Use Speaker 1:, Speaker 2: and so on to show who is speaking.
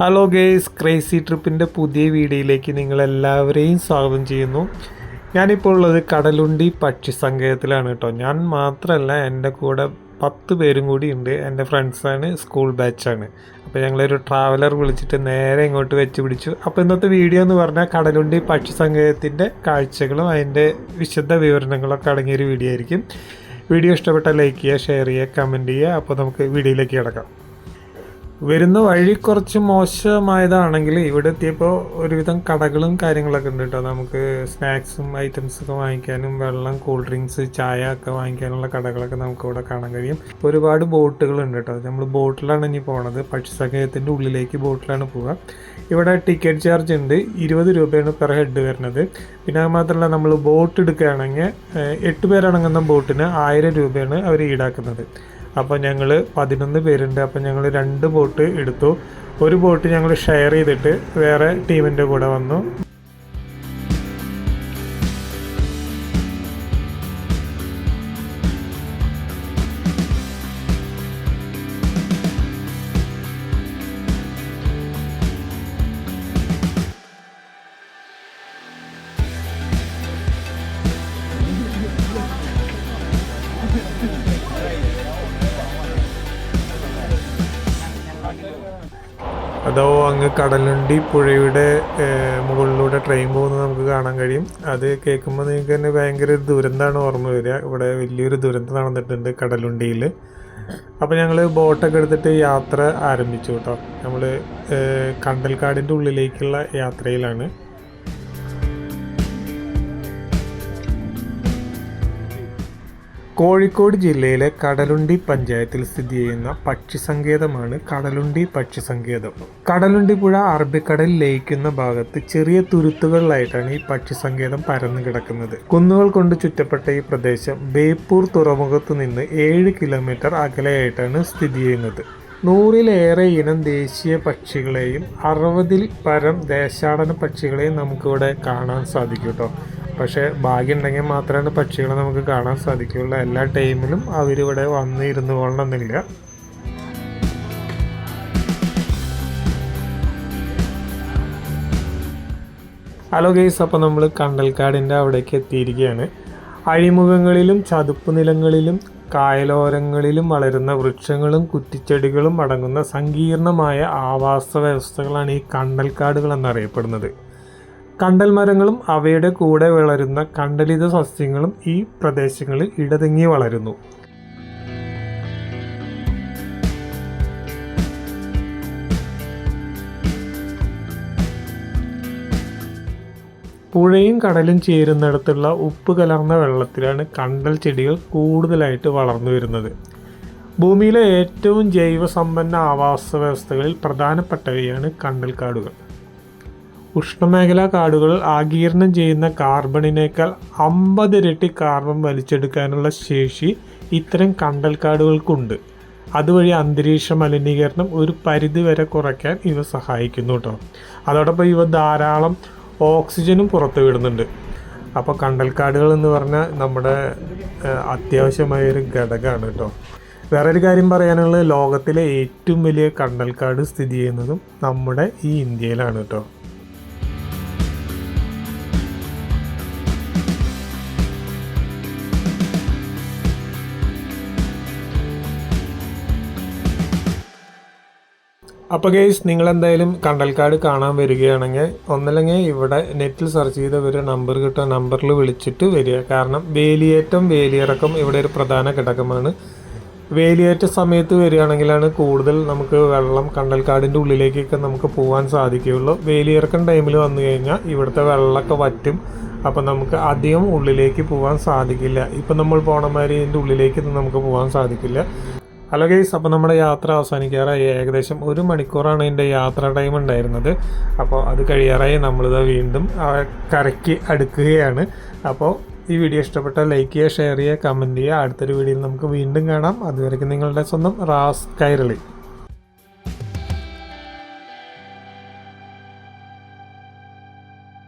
Speaker 1: Hello guys crazy ട്രിപ്പിന്റെ പുതിയ വീഡിയോയിലേക്ക് നിങ്ങളെല്ലാവരെയും സ്വാഗതം ചെയ്യുന്നു. ഞാനിപ്പോൾ ഉള്ളത് കടലുണ്ടി പക്ഷി സങ്കേതത്തിലാണ് കേട്ടോ. ഞാൻ മാത്രമല്ല എന്റെ കൂടെ പത്ത് പേരും കൂടി ഉണ്ട്. എന്റെ ഫ്രണ്ട്സാണ് സ്കൂൾ ബാച്ചാണ് അപ്പോൾ ഞങ്ങളൊരു ട്രാവലർ വിളിച്ചിട്ട് നേരെ ഇങ്ങോട്ട് വെച്ച് പിടിച്ചു അപ്പോൾ ഇന്നത്തെ വീഡിയോ എന്ന് പറഞ്ഞാൽ കടലുണ്ടി പക്ഷി സങ്കേതത്തിന്റെ കാഴ്ചകളും അതിന്റെ വിശദ വിവരണങ്ങളൊക്കെ അടങ്ങിയൊരു വീഡിയോ ആയിരിക്കും. വീഡിയോ ഇഷ്ടപ്പെട്ടാൽ ലൈക്ക് ചെയ്യുക ഷെയർ ചെയ്യുക കമന്റ് ചെയ്യുക. അപ്പോൾ നമുക്ക് വീഡിയോയിലേക്ക് കിടക്കാം. വരുന്ന വഴി കുറച്ച് മോശമായതാണെങ്കിൽ ഇവിടെ എത്തിയപ്പോൾ ഒരുവിധം കടകളും കാര്യങ്ങളൊക്കെ ഉണ്ട് കേട്ടോ നമുക്ക് സ്നാക്സും ഐറ്റംസൊക്കെ വാങ്ങിക്കാനും വെള്ളം കൂൾ ഡ്രിങ്ക്സ് ചായ ഒക്കെ വാങ്ങിക്കാനുള്ള കടകളൊക്കെ നമുക്ക് ഇവിടെ കാണാൻ കഴിയും. ഒരുപാട് ബോട്ടുകളുണ്ട് കേട്ടോ നമ്മൾ ബോട്ടിലാണ് ഇനി പോണത്. പക്ഷിസങ്കേതത്തിന്റെ ഉള്ളിലേക്ക് ബോട്ടിലാണ് പോവുക ഇവിടെ ടിക്കറ്റ് ചാർജ് ഉണ്ട്. ഇരുപത് രൂപയാണ് പെർ ഹെഡ് വരുന്നത്. പിന്നെ അത് മാത്രമല്ല നമ്മൾ ബോട്ട് എടുക്കുകയാണെങ്കിൽ എട്ട് പേരടങ്ങുന്ന ബോട്ടിന് ആയിരം രൂപയാണ് അവർ ഈടാക്കുന്നത്. അപ്പോൾ ഞങ്ങൾ പതിനൊന്ന് പേരുണ്ട്. അപ്പോൾ ഞങ്ങൾ രണ്ട് ബോട്ട് എടുത്തു. ഒരു ബോട്ട് ഞങ്ങൾ ഷെയർ ചെയ്തിട്ട് വേറെ ടീമിന്റെ കൂടെ വന്നു. അതോ അങ്ങ് കടലുണ്ടി പുഴയുടെ മുകളിലൂടെ ട്രെയിൻ പോകുന്നത് നമുക്ക് കാണാൻ കഴിയും. അത് കേൾക്കുമ്പോൾ നിങ്ങൾക്ക് തന്നെ ഭയങ്കര ഒരു ദുരന്തമാണ് ഓർമ്മ വരിക. ഇവിടെ വലിയൊരു ദുരന്തം നടന്നിട്ടുണ്ട് കടലുണ്ടിയിൽ. അപ്പോൾ ഞങ്ങൾ ബോട്ടൊക്കെ എടുത്തിട്ട് യാത്ര ആരംഭിച്ചു കേട്ടോ. നമ്മൾ കണ്ടൽക്കാടിന്റെ ഉള്ളിലേക്കുള്ള യാത്രയിലാണ്. കോഴിക്കോട് ജില്ലയിലെ കടലുണ്ടി പഞ്ചായത്തിൽ സ്ഥിതി ചെയ്യുന്ന പക്ഷി സങ്കേതമാണ് കടലുണ്ടി പക്ഷി സങ്കേതം കടലുണ്ടി പുഴ അറബിക്കടലിൽ ലയിക്കുന്ന ഭാഗത്ത് ചെറിയ തുരുത്തുകളിലായിട്ടാണ് ഈ പക്ഷി സങ്കേതം പരന്നു കിടക്കുന്നത്. കുന്നുകൾ കൊണ്ട് ചുറ്റപ്പെട്ട ഈ പ്രദേശം ബേപ്പൂർ തുറമുഖത്തു നിന്ന് ഏഴ് കിലോമീറ്റർ അകലെയായിട്ടാണ് സ്ഥിതി ചെയ്യുന്നത്. നൂറിലേറെ ഇനം ദേശീയ പക്ഷികളെയും അറുപതിൽ പരം ദേശാടന പക്ഷികളെയും നമുക്കിവിടെ കാണാൻ സാധിക്കും കേട്ടോ പക്ഷേ ഭാഗ്യമുണ്ടെങ്കിൽ മാത്രമാണ് പക്ഷികളെ നമുക്ക് കാണാൻ സാധിക്കുകയുള്ളൂ. എല്ലാ ടൈമിലും അവരിവിടെ വന്ന് ഇരുന്ന് കൊള്ളണമെന്നില്ല. ഹലോ ഗെയ്സ് അപ്പോൾ നമ്മൾ കണ്ടൽക്കാടിന്റെ അവിടേക്ക് എത്തിയിരിക്കുകയാണ്. അഴിമുഖങ്ങളിലും ചതുപ്പ് നിലങ്ങളിലും കായലോരങ്ങളിലും വളരുന്ന വൃക്ഷങ്ങളും കുറ്റിച്ചെടികളും അടങ്ങുന്ന സങ്കീർണമായ ആവാസ വ്യവസ്ഥകളാണ് ഈ കണ്ടൽക്കാടുകൾ എന്നറിയപ്പെടുന്നത് കണ്ടൽ മരങ്ങളും അവയുടെ കൂടെ വളരുന്ന കണ്ടലിത സസ്യങ്ങളും ഈ പ്രദേശങ്ങളിൽ ഇടതിങ്ങി വളരുന്നു. പുഴയും കടലും ചേരുന്നിടത്തുള്ള ഉപ്പ് കലർന്ന വെള്ളത്തിലാണ് കണ്ടൽ ചെടികൾ കൂടുതലായിട്ട് വളർന്നു വരുന്നത്. ഭൂമിയിലെ ഏറ്റവും ജൈവസമ്പന്ന ആവാസ വ്യവസ്ഥകളിൽ പ്രധാനപ്പെട്ടവയാണ് കണ്ടൽക്കാടുകൾ. ഉഷ്ണമേഖലാ കാടുകൾ ആഗീരണം ചെയ്യുന്ന കാർബണിനേക്കാൾ അമ്പത് ഇരട്ടി കാർബൺ വലിച്ചെടുക്കാനുള്ള ശേഷി ഇത്തരം കണ്ടൽ കണ്ടൽക്കാടുകൾക്കുണ്ട്. അതുവഴി അന്തരീക്ഷ മലിനീകരണം ഒരു പരിധിവരെ കുറയ്ക്കാൻ ഇവ സഹായിക്കുന്നു കേട്ടോ അതോടൊപ്പം ഇവ ധാരാളം ഓക്സിജനും പുറത്തു വിടുന്നുണ്ട് അപ്പോൾ കണ്ടൽക്കാടുകൾ എന്ന് പറഞ്ഞാൽ നമ്മുടെ അത്യാവശ്യമായൊരു ഘടകമാണ് കേട്ടോ വേറൊരു കാര്യം പറയാനുള്ളത് ലോകത്തിലെ ഏറ്റവും വലിയ കണ്ടൽക്കാട് സ്ഥിതി ചെയ്യുന്നതും നമ്മുടെ ഈ ഇന്ത്യയിലാണ് കേട്ടോ അപ്പോൾ ഗെയ്സ് നിങ്ങളെന്തായാലും കണ്ടൽക്കാട് കാണാൻ വരികയാണെങ്കിൽ ഒന്നല്ലെങ്കിൽ ഇവിടെ നെറ്റിൽ സെർച്ച് ചെയ്ത ഒരു നമ്പർ കിട്ടുക നമ്പറിൽ വിളിച്ചിട്ട് വരിക. കാരണം വേലിയേറ്റം വേലിയിറക്കം ഇവിടെ ഒരു പ്രധാന ഘടകമാണ്. വേലിയേറ്റ സമയത്ത് വരികയാണെങ്കിലാണ് കൂടുതൽ നമുക്ക് വെള്ളം കണ്ടൽക്കാടിന്റെ ഉള്ളിലേക്കൊക്കെ നമുക്ക് പോകാൻ സാധിക്കുകയുള്ളൂ. വേലിയിറക്കം ടൈമിൽ വന്നു കഴിഞ്ഞാൽ ഇവിടുത്തെ വെള്ളമൊക്കെ വറ്റും. അപ്പം നമുക്ക് അധികം ഉള്ളിലേക്ക് പോകാൻ സാധിക്കില്ല. ഇപ്പം നമ്മൾ പോണ ഇതിന്റെ ഉള്ളിലേക്ക് നമുക്ക് പോകാൻ സാധിക്കില്ല. ഹലോ ഗൈസ് അപ്പോൾ നമ്മുടെ യാത്ര അവസാനിക്കാറായി. ഏകദേശം ഒരു മണിക്കൂറാണ് എന്റെ യാത്ര ടൈം ഉണ്ടായിരുന്നത്. അപ്പോൾ അത് കഴിയാറായി നമ്മളിത് വീണ്ടും കരയ്ക്ക് അടുക്കുകയാണ്. അപ്പോൾ ഈ വീഡിയോ ഇഷ്ടപ്പെട്ട ലൈക്ക് ചെയ്യുക ഷെയർ ചെയ്യുക കമന്റ് ചെയ്യുക. അടുത്തൊരു വീഡിയോയിൽ നമുക്ക് വീണ്ടും കാണാം. അതുവരെയ്ക്ക് നിങ്ങളുടെ സ്വന്തം റാസ് കൈരളി.